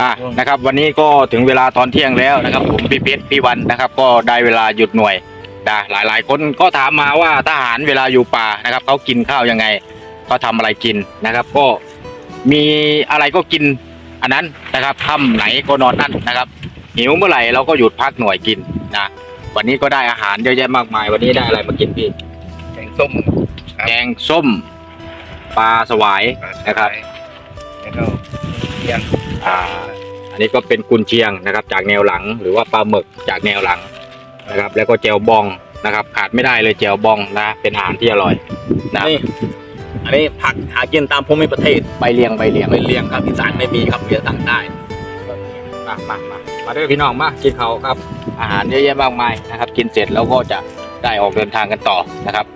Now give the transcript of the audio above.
อะนะครับวันนี้ก็ถึงเวลาตอนเที่ยงแล้วนะครับ ผมพี่เพชรพี่วันนะครับ ก็ได้เวลาหยุดหน่วยนะหลายหลายๆคนก็ถามมาว่าทหารเวลาอยู่ป่านะครับเขากินข้าวยังไงเขาทำอะไรกินนะครับ ก็มีอะไรก็กินอันนั้นนะครับค่ำไหนก็นอนนั่นนะครับหิวเมื่อไหร่เราก็หยุดพักหน่วยกินนะวันนี้ก็ได้อาหารเยอะแยะมากมาย วันนี้ได้อะไรมากินพี่แกงส้มแกงส้มปลาสวายนะครับแล้วก็ เทียนอ่าอันนี้ก็เป็นกุนเชียงนะครับ จากแนวหลังหรือว่าปลาหมึกจากแนวหลังนะครับ แล้วก็แจวบองนะครับขาดไม่ได้เลยแจวบองนะเป็นอาหารที่อร่อยนะนี่อันนี้ผักหากินตามภูมิประเทศใบเลียงใบเลียงไม่เลี้ยงครับอีสานไม่มีครับเลี้ยงต่างได้มามามามาด้วยพี่น้องมากินเขาวครับ อาหารเยอะแยะมากมายนะครับ กินเสร็จแล้วก็จะได้ออกเดินทางกันต่อนะครับ